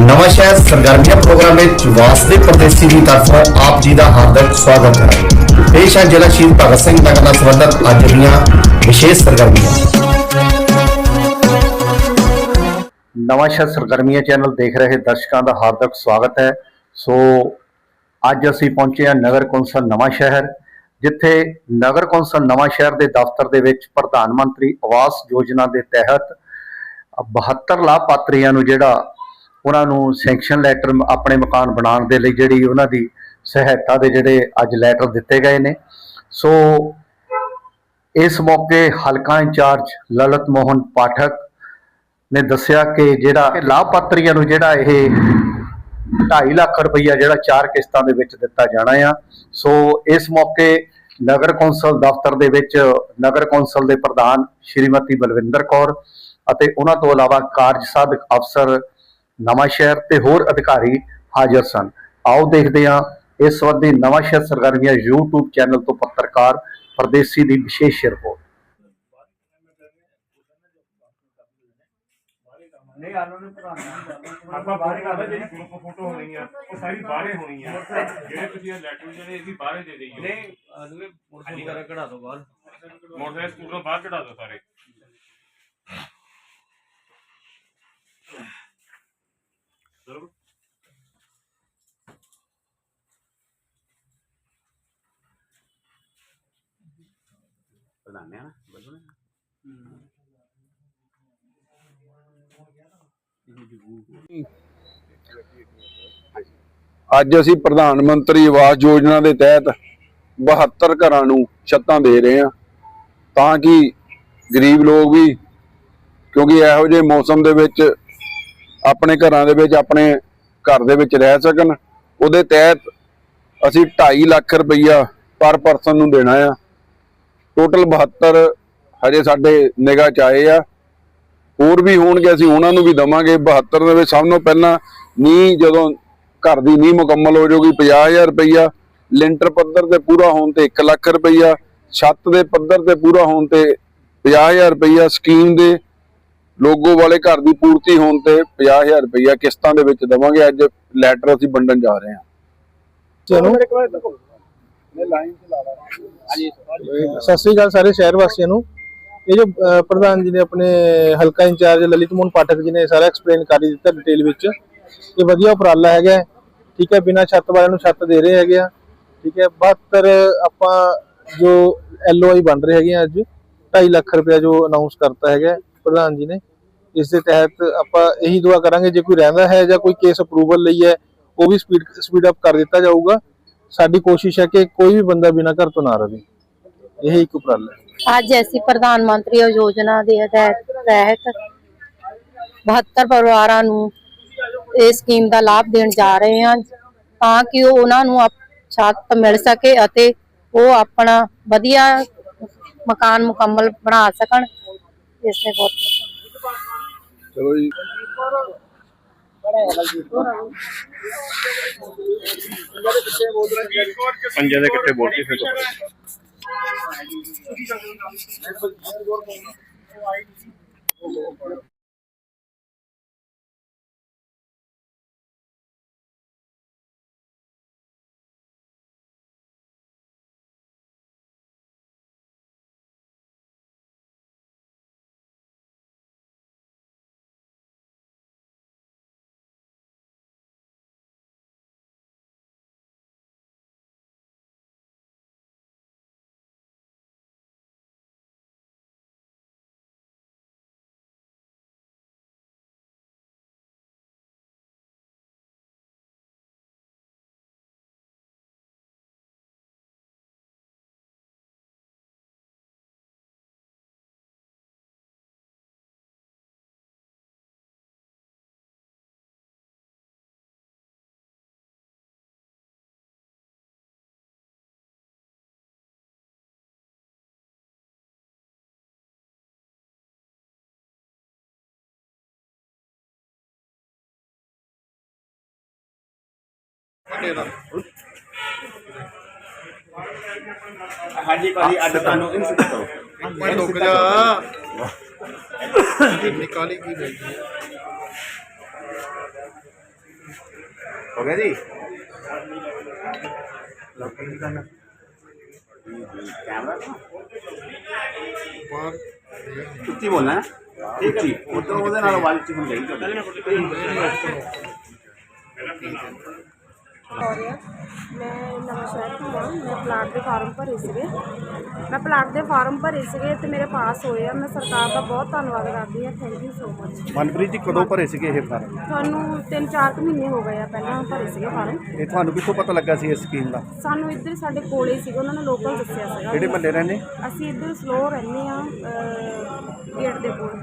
ਨਵਾਂ ਸ਼ਹਿਰ ਸਰਗਰਮੀਆਂ ਪ੍ਰੋਗਰਾਮ ਵਿੱਚ ਵਾਸਦੇ ਪ੍ਰਦੇਸੀ ਦੀ ਤਰਫੋਂ ਆਪ ਜੀ ਦਾ ਹਾਰਦਿਕ ਸਵਾਗਤ ਹੈ। ਪੇਸ਼ ਹੈ ਜ਼ਿਲ੍ਹਾ ਸ਼ਹੀਦ ਭਗਤ ਸਿੰਘ ਨਗਰ ਨਾਲ ਸੰਬੰਧਿਤ ਅੱਜ ਦੀਆਂ ਵਿਸ਼ੇਸ਼ ਸਰਗਰਮੀਆਂ। ਨਵਾਂ ਸ਼ਹਿਰ ਸਰਗਰਮੀਆਂ ਚੈਨਲ ਦੇਖ ਰਹੇ ਦਰਸ਼ਕਾਂ ਦਾ ਹਾਰਦਿਕ ਸਵਾਗਤ ਹੈ। ਸੋ, ਅੱਜ ਅਸੀਂ ਪਹੁੰਚੇ ਹਾਂ ਨਗਰ ਕੌਂਸਲ ਨਵਾਂ ਸ਼ਹਿਰ, ਜਿੱਥੇ ਨਗਰ ਕੌਂਸਲ ਨਵਾਂ ਸ਼ਹਿਰ ਦੇ ਦਫ਼ਤਰ ਦੇ ਵਿੱਚ ਪ੍ਰਧਾਨ ਮੰਤਰੀ ਆਵਾਸ ਯੋਜਨਾ ਦੇ ਤਹਿਤ 72 ਲਾਭਪਾਤਰੀਆਂ ਨੂੰ ਜਿਹੜਾ ਉਹਨਾਂ ਨੂੰ ਸੈਂਕਸ਼ਨ ਲੈਟਰ ਆਪਣੇ ਮਕਾਨ ਬਣਾਉਣ ਦੇ ਲਈ ਜਿਹੜੀ ਉਹਨਾਂ ਦੀ ਸਹਾਇਤਾ ਦੇ ਜਿਹੜੇ ਅੱਜ ਲੈਟਰ ਦਿੱਤੇ ਗਏ ਨੇ। ਸੋ ਇਸ ਮੌਕੇ ਹਲਕਾ ਇੰਚਾਰਜ ਲਲਤ ਮੋਹਨ ਪਾਠਕ ਨੇ ਦੱਸਿਆ ਕਿ ਜਿਹੜਾ ਲਾਭਪਾਤਰੀਆਂ ਨੂੰ ਜਿਹੜਾ ਇਹ 2.5 ਲੱਖ ਰੁਪਈਆ ਜਿਹੜਾ ਚਾਰ ਕਿਸ਼ਤਾਂ ਦੇ ਵਿੱਚ ਦਿੱਤਾ ਜਾਣਾ ਆ। ਸੋ ਇਸ ਮੌਕੇ ਨਗਰ ਕੌਂਸਲ ਦਫ਼ਤਰ ਦੇ ਵਿੱਚ ਨਗਰ ਕੌਂਸਲ ਦੇ ਪ੍ਰਧਾਨ ਸ਼੍ਰੀਮਤੀ ਬਲਵਿੰਦਰ ਕੌਰ ਅਤੇ ਉਹਨਾਂ ਤੋਂ ਇਲਾਵਾ ਕਾਰਜ ਸਾਧਕ ਅਫਸਰ ਨਵਾਂ ਸ਼ਹਿਰ ਤੇ ਹੋਰ ਅਧਿਕਾਰੀ ਹਾਜ਼ਰ ਸਨ। ਆਓ ਦੇਖਦੇ ਹਾਂ ਇਸ ਸੰਬੰਧੀ ਨਵਾਂ ਸ਼ਹਿਰ ਸਰਗਰਮੀਆਂ YouTube ਚੈਨਲ ਤੋਂ ਪੱਤਰਕਾਰ ਪਰਦੇਸੀ ਦੀ ਵਿਸ਼ੇਸ਼ ਰਿਪੋਰਟ। ਨਹੀਂ ਆਲੂ ਨੂੰ ਪ੍ਰਧਾਨ ਆਪਾਂ ਬਾਹਰ ਕਰਦੇ ਜਿਹੜੀ ਗਰੁੱਪ ਫੋਟੋ ਹੋਣੀ ਆ ਉਹ ਸਾਰੀ ਬਾਹਰੇ ਹੋਣੀ ਆ ਜਿਹੜੇ ਤੁਸੀਂ ਇਹ ਲੈਟਰ ਜਿਹੜੇ ਇਹ ਵੀ ਬਾਹਰੇ ਦੇ ਦੇਈਓ। ਨਹੀਂ ਆਲੂ ਦੇ ਮੋਟਰ ਵਗੈਰਾ ਕਢਾ ਦੋ ਬਾਹਰ। ਮੋਟਰਸਾਈਕਲ ਸਕੂਟਰ ਬਾਹਰ ਕਢਾ ਦਿਓ ਸਾਰੇ। ਚਲੋ ਬਣਾਣੇ ਆ ਬਦਲਣੇ ਅੱਜ ਅਸੀਂ ਪ੍ਰਧਾਨ ਮੰਤਰੀ ਆਵਾਸ ਯੋਜਨਾ ਦੇ ਤਹਿਤ 72 ਘਰਾਂ ਨੂੰ ਛੱਤਾਂ ਦੇ ਰਹੇ ਹਾਂ। ਤਾਂ ਕਿ ਗਰੀਬ ਲੋਕ ਵੀ, ਕਿਉਂਕਿ ਇਹੋ ਜਿਹੇ ਮੌਸਮ ਦੇ ਵਿੱਚ ਆਪਣੇ ਘਰਾਂ ਦੇ ਵਿੱਚ, ਆਪਣੇ ਘਰ ਦੇ ਵਿੱਚ ਰਹਿ ਸਕਣ। ਉਹਦੇ ਤਹਿਤ ਅਸੀਂ 2.5 ਲੱਖ ਰੁਪਈਆ ਪਰ ਪਰਸਨ ਨੂੰ ਦੇਣਾ ਆ। ਟੋਟਲ 72 ਹਜੇ ਸਾਡੇ ਨਿਗਾਹ ਚ ਆਏ ਆ। ਹੋਰ ਵੀ ਹੋਣਗੇ, ਅਸੀਂ ਉਹਨਾਂ ਨੂੰ ਵੀ ਦਵਾਂਗੇ। 72 ਦੇ ਵਿੱਚ ਸਭ ਤੋਂ ਪਹਿਲਾਂ ਨੀ ਜਦੋਂ ਘਰ ਦੀ ਨੀ ਮੁਕੰਮਲ ਹੋ ਜਾਊਗੀ 50000 ਰੁਪਈਆ। ਲਿੰਟਰ ਪੱਧਰ ਤੇ ਪੂਰਾ ਹੋਣ ਤੇ 1 ਲੱਖ ਰੁਪਈਆ। ਛੱਤ ਦੇ ਪੱਧਰ ਤੇ ਪੂਰਾ ਹੋਣ ਤੇ 50000 ਰੁਪਈਆ ਸਕੀਮ ਦੇ ਲੋਗੋ ਵਾਲੇ ਘਰ ਦੀ ਪੂਰਤੀ ਹੋਣ ਤੇ 50000 ਰੁਪਈਆ ਕਿਸ਼ਤਾਂ ਦੇ ਵਿੱਚ ਦਵਾਂਗੇ। ਅੱਜ ਲੈਟਰ ਅਸੀਂ ਵੰਡਣ ਜਾ ਰਹੇ ਹਾਂ। ਚਲੋ। ਸਤਿ ਸ੍ਰੀ ਅਕਾਲ ਸਾਰੇ ਸ਼ਹਿਰ ਵਾਸੀਆਂ ਨੂੰ। ਇਹ ਜੋ ਪ੍ਰਧਾਨ ਜੀ ਨੇ ਆਪਣੇ ਹਲਕਾ ਇੰਚਾਰਜ ਲਲਿਤ ਮੋਹਨ ਪਾਠਕ ਜੀ ਨੇ ਸਾਰਾ ਐਕਸਪਲੇਨ ਕਰ ਦਿੱਤਾ ਡਿਟੇਲ ਵਿੱਚ। ਇਹ ਵਧੀਆ ਉਪਰਾਲਾ ਹੈਗਾ। ਠੀਕ ਹੈ ਬਿਨਾਂ ਛੱਤ ਵਾਲਿਆਂ ਨੂੰ ਛੱਤ ਦੇ ਰਹੇ ਹੈਗੇ ਆ। ਠੀਕ ਹੈ 72 ਆਪਾਂ ਜੋ ਐਲਓਆਈ ਬਣ ਰਹੇ ਹੈਗੇ ਆ ਅੱਜ 2.5 ਲੱਖ ਰੁਪਇਆ ਜੋ ਅਨਾਉਂਸ ਕਰਤਾ ਹੈਗਾ ਪ੍ਰਧਾਨ ਜੀ ਨੇ। ਇਸ ਦੇ ਤਹਿਤ ਆਪਾਂ ਇਹੀ ਦੁਆ ਕਰਾਂਗੇ, ਜੇ ਕੋਈ ਰਹਿੰਦਾ ਹੈ ਜਾਂ ਕੋਈ ਕੇਸ ਅਪਰੂਵਲ ਲਈ ਹੈ, ਉਹ ਵੀ ਸਪੀਡ ਸਪੀਡ ਅਪ ਕਰ ਦਿੱਤਾ ਜਾਊਗਾ। ਸਾਡੀ ਕੋਸ਼ਿਸ਼ ਹੈ ਕਿ ਕੋਈ ਵੀ ਬੰਦਾ ਬਿਨਾਂ ਘਰ ਤੋਂ ਨਾ ਰਹੇ ਇਹ ਇੱਕ ਉਪਰਾਲਾ ਹੈ। ਅੱਜ ਅਸੀਂ ਪ੍ਰਧਾਨ ਮੰਤਰੀ ਯੋਜਨਾ ਦੇ ਤਹਿਤ 72 ਪਰਿਵਾਰਾਂ ਨੂੰ ਇਹ ਸਕੀਮ ਦਾ ਲਾਭ ਦੇਣ ਜਾ ਰਹੇ ਹਾਂ, ਤਾਂ ਕਿ ਉਹ ਉਹਨਾਂ ਨੂੰ ਛੱਤ ਮਿਲ ਸਕੇ ਅਤੇ ਉਹ ਆਪਣਾ ਵਧੀਆ ਮਕਾਨ ਮੁਕੰਮਲ ਬਣਾ ਸਕਣ। ਇਸ ਨੇ ਬਹੁਤ ਚਲੋ ਜੀ। ਪੰਜੇ ਦੇ ਇਕੱਠੇ ਬੋਲ ਕੇ ਫਿਰ ਹਾਂਜੀ ਭਾਜੀ ਅੱਜ ਤੁਹਾਨੂੰ ਇਨਸੂਰੈਂਸ ਕਰੋ। ਮੈਂ ਰੁਕ ਜਾ। ਨਿਕਾਲੀ ਕੀ ਗਈ ਹੋ? ਗਿਆ ਜੀ? ਕੈਮਰਾ ਉੱਚੀ ਬੋਲਣਾ ਹੈ? ਠੀਕ ਹੈ ਉਦੋਂ ਉਹਦੇ ਨਾਲ ਆਵਾਜ਼ ਚ ਹੁੰਦੀ ਔਰਿਆ ਮੈਂ ਨਵਾਂ ਸ਼ਹਿਰ ਤੋਂ ਮੈਂ ਪਲਾਟ ਦੇ ਫਾਰਮ ਭਰੇ ਸੀਗੇ। ਮੈਂ ਪਲਾਟ ਦੇ ਫਾਰਮ ਭਰੇ ਸੀਗੇ ਤੇ ਮੇਰੇ ਪਾਸ ਹੋਏ ਆ। ਮੈਂ ਸਰਕਾਰ ਦਾ ਬਹੁਤ ਧੰਨਵਾਦ ਕਰਦੀ ਹਾਂ। Thank you so much Manpreet ji ਕਦੋਂ ਭਰੇ ਸੀਗੇ ਇਹ ਫਾਰਮ? ਤੁਹਾਨੂੰ 3-4 ਕੁ ਮਹੀਨੇ ਹੋ ਗਏ ਆ ਪਹਿਲਾਂ ਭਰੇ ਸੀਗੇ ਫਾਰਮ। ਇਹ ਤੁਹਾਨੂੰ ਕਿੱਥੋਂ ਪਤਾ ਲੱਗਾ ਸੀ ਇਸ ਸਕੀਮ ਦਾ? ਸਾਨੂੰ ਇੱਧਰ ਸਾਡੇ ਕੋਲੇ ਸੀਗੇ ਉਹਨਾਂ ਨੇ ਲੋਕਲ ਦੱਸਿਆ ਸੀਗਾ। ਕਿਹੜੇ ਮਹੱਲੇ ਰਹਿੰਦੇ? ਅਸੀਂ ਇੱਧਰ ਸਲੋ ਰਹਿੰਦੇ ਆ ਗੇਟ ਦੇ ਕੋਲ।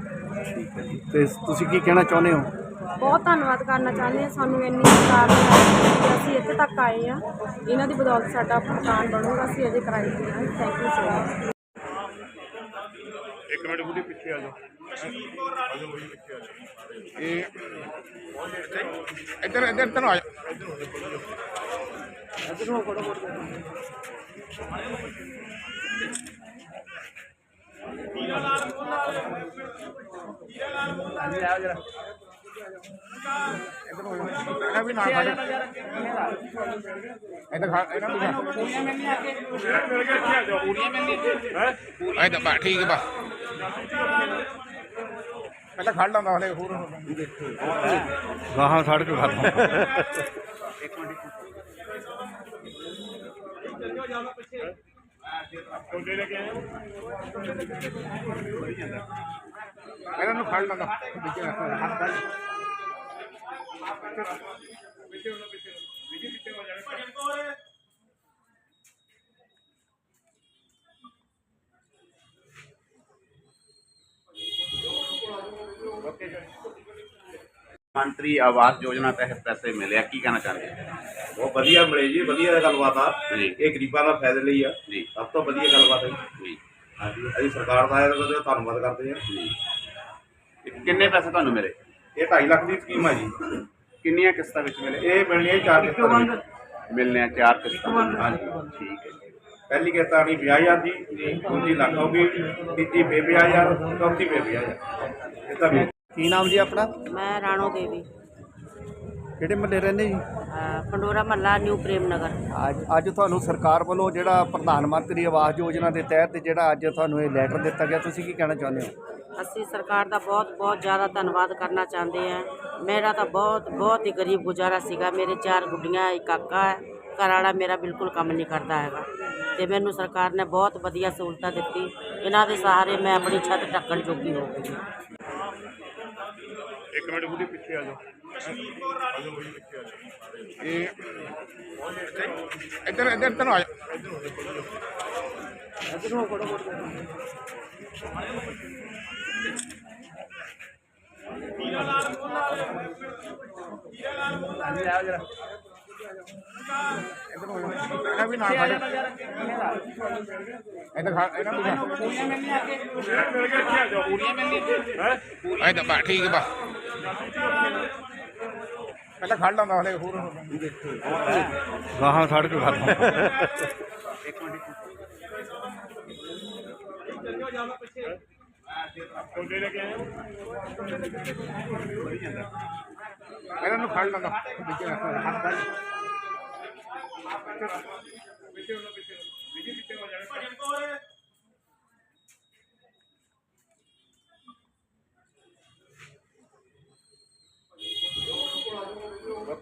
ਤੇ ਤੁਸੀਂ ਕੀ ਕਹਿਣਾ ਚਾਹੁੰਦੇ ਹੋ? ਬਹੁਤ ਧੰਨਵਾਦ ਕਰਨਾ ਚਾਹੁੰਦੇ ਹਾਂ। ਸਾਨੂੰ ਇੰਨੀ ਸਰਕਾਰ ਨੇ ਕੀਤੀ, ਅਸੀਂ ਇੱਥੇ ਤੱਕ ਆਏ ਆ ਇਹਨਾਂ ਦੀ ਬਦੌਲਤ ਸਾਡਾ ਮਕਾਨ ਬਣੂਗਾ। ਅਸੀਂ ਅਜੇ ਕਰਾਈ ਨਹੀਂ ਹਾਂ। ਥੈਂਕ ਯੂ ਸੋ ਮਚ ਇੱਕ ਮਿੰਟ ਬੁੱਢੀ ਪਿੱਛੇ ਆ ਜਾਓ। ਆ ਜਾਓ ਪਿੱਛੇ ਆ ਜਾਓ ਇਹ ਇੱਧਰ ਇੱਧਰ ਇੱਧਰ ਨੂੰ ਆ ਜਾਓ। ਇਹਨਾਂ ਵੀ ਨਾਲ ਖੜੇ ਇੱਧਰ ਖੜ ਇਹਨਾਂ ਵੀ ਖੜ ਪੂਰੀਆਂ ਮਿਲਣੀ ਆ ਕੇ ਪੂਰੀਆਂ ਮਿਲਣੀ ਹੈ ਇੱਧਰ ਬਾ ਠੀਕ ਹੈ ਬਾ ਪਹਿਲਾਂ ਖੜ ਲਾਂਦਾ ਹਲੇ ਹੋਰ। ਗਾਹਾਂ ਸੜਕ ਖਤਮ ਕੋਲੇ ਲੈ ਕੇ ਆਏ ਇਹਨਾਂ ਨੂੰ ਖੜ ਲਾਂਦਾ। ਵਿੱਚ ਹੱਥ ਫੜ ਪਿੱਛੇ ਉਹਨਾਂ ਪਿੱਛੇ ਪਿੱਛੇ ਪਿੱਛੇ ਹੋ ਜਾਣਾ ਮੰਤਰੀ ਆਵਾਸ ਯੋਜਨਾ ਤਹਿਤ ਪੈਸੇ ਮਿਲਿਆ ਕੀ ਕਹਿਣਾ ਚਾਹੁੰਦੇ? ਬਹੁਤ ਵਧੀਆ ਮਿਲੇ ਜੀ ਵਧੀਆ ਗੱਲਬਾਤ ਆ। ਜੀ। ਇਹ ਗਰੀਬਾਂ ਦਾ ਫਾਇਦੇ ਲਈ ਆ। ਜੀ। ਸਭ ਤੋਂ ਵਧੀਆ ਗੱਲਬਾਤ ਹੈ। ਜੀ। ਹਾਂਜੀ ਅਸੀਂ ਸਰਕਾਰ ਦਾ ਇਹਦਾ ਬਹੁਤ ਧੰਨਵਾਦ ਕਰਦੇ ਹਾਂ। ਜੀ। ਤੇ ਕਿੰਨੇ ਪੈਸੇ ਤੁਹਾਨੂੰ ਮਿਲੇ? ਇਹ 2.5 ਲੱਖ ਦੀ ਸਕੀਮ ਆ ਜੀ। ਕਿੰਨੀਆਂ ਕਿਸ਼ਤਾਂ ਵਿੱਚ ਮਿਲੇ? ਇਹ ਮਿਲਣੀ ਹੈ ਚਾਰ ਕਿਸ਼ਤਾਂ ਵਿੱਚ। ਮਿਲਨੇ ਆ ਚਾਰ ਕਿਸ਼ਤਾਂ। ਹਾਂਜੀ ਠੀਕ ਹੈ ਜੀ। ਪਹਿਲੀ ਕਿਸ਼ਤ ਆਣੀ 50000 ਦੀ ਦੂਜੀ ਲੱਖ ਹੋ ਗਈ ਤੀਜੀ ਬੇ ਹਜ਼ਾਰ ਚੌਥੀ ਬੇ ਹਜ਼ਾਰ। ਇਹ ਤਾਂ ਵੀ ਕੀ ਨਾਮ ਜੀ ਆਪਣਾ? ਮੈਂ ਰਾਣੋ ਦੇਵੀ। ਕਿਹੜੇ ਮਹੱਲੇ ਰਹਿੰਦੇ ਜੀ? ਪੰਡੋਰਾ ਮੱਲਾ ਨਿਊ ਪ੍ਰੇਮ ਨਗਰ। ਅੱਜ ਅੱਜ ਤੁਹਾਨੂੰ ਸਰਕਾਰ ਵੱਲੋਂ ਜਿਹੜਾ ਪ੍ਰਧਾਨ ਮੰਤਰੀ ਆਵਾਸ ਯੋਜਨਾ ਦੇ ਤਹਿਤ ਜਿਹੜਾ ਅੱਜ ਤੁਹਾਨੂੰ ਇਹ ਲੈਟਰ ਦਿੱਤਾ ਗਿਆ ਤੁਸੀਂ ਕੀ ਕਹਿਣਾ ਚਾਹੁੰਦੇ ਹੋ? ਅਸੀਂ ਸਰਕਾਰ ਦਾ ਬਹੁਤ ਬਹੁਤ ਜ਼ਿਆਦਾ ਧੰਨਵਾਦ ਕਰਨਾ ਚਾਹੁੰਦੇ ਹਾਂ। ਮੇਰਾ ਤਾਂ ਬਹੁਤ ਬਹੁਤ ਹੀ ਗਰੀਬ ਗੁਜ਼ਾਰਾ ਸੀਗਾ। ਮੇਰੇ ਚਾਰ ਗੁੱਡੀਆਂ ਇੱਕ ਕਾਕਾ ਹੈ। ਘਰ ਵਾਲਾ ਮੇਰਾ ਬਿਲਕੁਲ ਕੰਮ ਨਹੀਂ ਕਰਦਾ ਹੈਗਾ। ਤੇ ਮੈਨੂੰ ਸਰਕਾਰ ਨੇ ਬਹੁਤ ਵਧੀਆ ਸਹੂਲਤਾਂ ਦਿੱਤੀ। ਇਹਨਾਂ ਦੇ ਸਹਾਰੇ ਮੈਂ ਆਪਣੀ ਛੱਤ ਢੱਕਣ ਜੋਗੀ ਹੋ ਗਈ। ਇੱਕ ਮਿੰਟ ਬੁੱਢੀ ਪਿੱਛੇ ਆ ਜਾਓ। ਆ ਜਾਓ ਬਈ ਪਿੱਛੇ ਆ ਜਾਓ ਇਹ ਇੱਧਰ ਇੱਧਰ ਇੱਧਰ ਨੂੰ ਆ ਜਾਓ ਇੱਧਰ ਨੂੰ ਇਹਨਾਂ ਵੀ ਨਾਲ ਖੜੇ ਇੱਧਰ ਖੜ ਇਹਨਾਂ ਵੀ ਖੜ ਪੂਰੀਆਂ ਮਿਲਣੀ ਆ ਕੇ। ਮਿਲ ਗਿਆ ਇੱਥੇ ਆ ਜਾਓ ਪੂਰੀਆਂ ਮਿਲਣੀ ਹੈ ਇੱਧਰ ਬਾ। ਠੀਕ ਬਾ ਪਹਿਲਾਂ ਖੜ ਲਾਂਦਾ ਹਲੇ ਹੋਰ ਗਾਹਾਂ ਲੈ ਕੇ ਆਏ ਇਹਨਾਂ ਨੂੰ ਖੜ ਲਾਂਦਾ। ਵਿੱਚ ਰੱਖ ਹੱਥ ਫੜ ਪਿੱਛੇ ਉਹਨਾਂ ਪਿੱਛੇ ਪਿੱਛੇ ਪਿੱਛੇ ਹੋ ਜਾਣਾ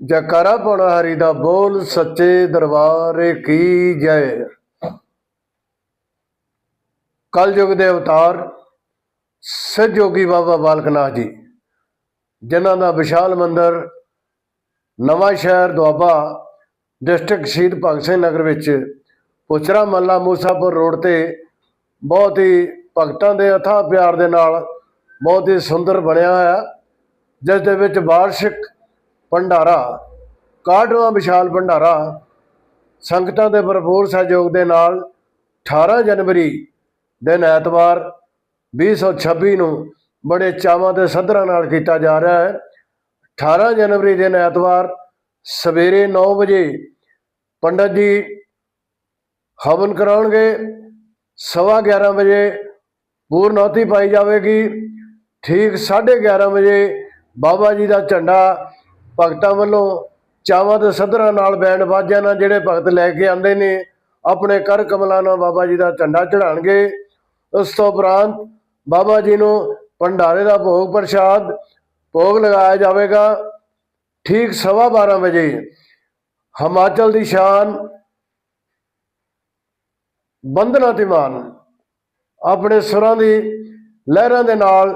ਜੈਕਾਰਾ ਪਾਉਣਾ ਹਰੀ ਦਾ ਬੋਲ ਸੱਚੇ ਦਰਬਾਰੇ ਕੀ ਜੈ। ਕਲਯੁਗ ਦੇ ਅਵਤਾਰ, ਸਹਿਯੋਗੀ ਬਾਬਾ ਬਾਲਕ ਨਾਥ ਜੀ, ਜਿਨ੍ਹਾਂ ਦਾ ਵਿਸ਼ਾਲ ਮੰਦਿਰ, ਨਵਾਂ ਸ਼ਹਿਰ ਦੁਆਬਾ, ਡਿਸਟ੍ਰਿਕਟ ਸ਼ਹੀਦ ਭਗਤ ਸਿੰਘ ਨਗਰ ਵਿੱਚ ਪੁਚਰਾ ਮੱਲਾ ਮੂਸਾਪੁਰ ਰੋਡ ਤੇ ਬਹੁਤ ਹੀ ਭਗਤਾਂ ਦੇ ਅਥਾ ਪਿਆਰ ਦੇ ਨਾਲ ਬਹੁਤ ਹੀ ਸੁੰਦਰ ਬਣਿਆ ਹੋਇਆ ਜਿਸ ਦੇ ਵਿੱਚ ਵਾਰਸ਼ਿਕ ਭੰਡਾਰਾ ਕਾਢਵਾ ਵਿਸ਼ਾਲ ਭੰਡਾਰਾ, ਸੰਗਤਾਂ ਦੇ ਭਰਪੂਰ ਸਹਿਯੋਗ ਦੇ ਨਾਲ 18 ਜਨਵਰੀ ਦਿਨ ਐਤਵਾਰ 2026 ਨੂੰ ਬੜੇ ਚਾਵਾਂ ਤੇ ਸੱਧਰਾਂ ਨਾਲ ਕੀਤਾ ਜਾ ਰਿਹਾ ਹੈ। 18 ਜਨਵਰੀ ਦਿਨ ਐਤਵਾਰ ਸਵੇਰੇ 9 ਵਜੇ ਪੰਡਤ ਜੀ ਹਵਨ ਕਰਾਉਣਗੇ। ਸਵਾ 11 ਵਜੇ ਪੂਰਨੌਤੀ ਪਾਈ ਜਾਵੇਗੀ। ਠੀਕ 11:30 ਵਜੇ ਬਾਬਾ ਜੀ ਦਾ ਝੰਡਾ ਭਗਤਾਂ ਵੱਲੋਂ ਚਾਵਾਂ ਤੇ ਸੱਧਰਾਂ ਨਾਲ ਬੈਂਡ ਬਾਜਿਆਂ ਨਾਲ ਜਿਹੜੇ ਭਗਤ ਲੈ ਕੇ ਆਉਂਦੇ ਨੇ, ਆਪਣੇ ਕਰ ਕਮਲਾਂ ਨਾਲ ਬਾਬਾ ਜੀ ਦਾ ਝੰਡਾ ਚੜਾਣਗੇ ਉਸ ਤੋਂ ਉਪਰੰਤ ਬਾਬਾ ਜੀ ਨੂੰ ਭੰਡਾਰੇ ਦਾ ਭੋਗ ਪ੍ਰਸ਼ਾਦ ਭੋਗ ਲਗਾਇਆ ਜਾਵੇਗਾ। ਠੀਕ ਸਵਾ 12 ਵਜੇ ਹਿਮਾਚਲ ਦੀ ਸ਼ਾਨ ਬੰਦਨਾ ਤਿਮਾਨ ਆਪਣੇ ਸੁਰਾਂ ਦੀ ਲਹਿਰਾਂ ਦੇ ਨਾਲ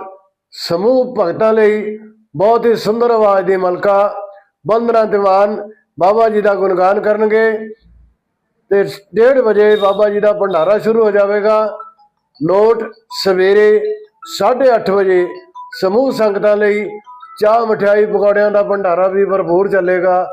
ਸਮੂਹ ਭਗਤਾਂ ਲਈ ਬਹੁਤ ਹੀ ਸੁੰਦਰ ਆਵਾਜ਼ ਦੀ ਮਲਕਾ, ਬੰਦਨਾ ਤਿਮਾਨ ਬਾਬਾ ਜੀ ਦਾ ਗੁਣਗਾਨ ਕਰਨਗੇ। ਤੇ 1:30 ਵਜੇ ਬਾਬਾ ਜੀ ਦਾ ਭੰਡਾਰਾ ਸ਼ੁਰੂ ਹੋ ਜਾਵੇਗਾ। ਨੋਟ ਸਵੇਰੇ 8:30 ਵਜੇ ਸਮੂਹ ਸੰਗਤਾਂ ਲਈ ਚਾਹ ਮਠਿਆਈ ਪਕੌੜਿਆਂ ਦਾ ਭੰਡਾਰਾ ਵੀ ਭਰਪੂਰ ਚੱਲੇਗਾ।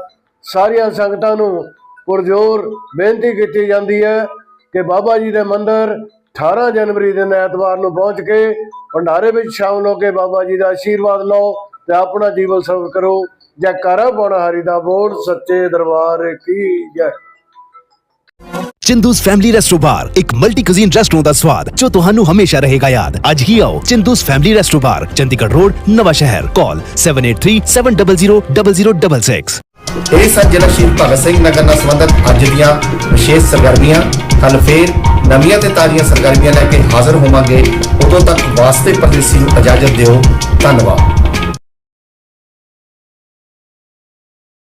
ਸਾਰੀਆਂ ਸੰਗਤਾਂ ਨੂੰ ਪੁਰਜੋਰ ਬੇਨਤੀ ਕੀਤੀ ਜਾਂਦੀ ਹੈ ਕਿ ਬਾਬਾ ਜੀ ਦੇ ਮੰਦਰ 18 ਜਨਵਰੀ ਦਿਨ ਐਤਵਾਰ ਨੂੰ ਪਹੁੰਚ ਕੇ ਭੰਡਾਰੇ ਵਿੱਚ ਸ਼ਾਮਲ ਹੋ ਕੇ ਬਾਬਾ ਜੀ ਦਾ ਆਸ਼ੀਰਵਾਦ ਲਓ। ਤੇ ਆਪਣਾ ਜੀਵਨ ਸਫਲ ਕਰੋ। ਜੈਕਾਰਾ ਪਾਉਣਾ ਹਰੀ ਦਾ ਬੋਲ ਸੱਚੇ ਦਰਬਾਰ ਕੀ ਜੈ। ਚਿੰਦੂਸ ਫੈਮਿਲੀ ਰੈਸਟੋ ਬਾਰ ਇੱਕ ਮਲਟੀ ਕੁਜ਼ੀਨ ਰੈਸਟੋਰੈਂਟ ਦਾ ਸਵਾਦ ਜੋ ਤੁਹਾਨੂੰ ਹਮੇਸ਼ਾ ਰਹੇਗਾ ਯਾਦ। ਅੱਜ ਹੀ ਆਓ Chindu's family resto bar Chandigarh road Nawanshahr. Call 7837000066 ਇਹ ਸਨ ਜ਼ਿਲ੍ਹਾ ਸ਼ਹੀਦ ਭਗਤ ਸਿੰਘ ਨਗਰ ਨਾਲ ਸੰਬੰਧਿਤ ਅੱਜ ਦੀਆਂ ਵਿਸ਼ੇਸ਼ ਸਰਗਰਮੀਆਂ। ਕੱਲ ਫੇਰ ਨਵੀਆਂ ਤੇ ਤਾਜ਼ੀਆਂ ਸਰਗਰਮੀਆਂ ਲੈ ਕੇ ਹਾਜ਼ਰ ਹੋਵਾਂਗੇ। ਉਦੋਂ ਤੱਕ ਵਾਸਤੇ ਪਰਦੇਸੀ ਨੂੰ ਇਜਾਜ਼ਤ ਦਿਓ। ਧੰਨਵਾਦ।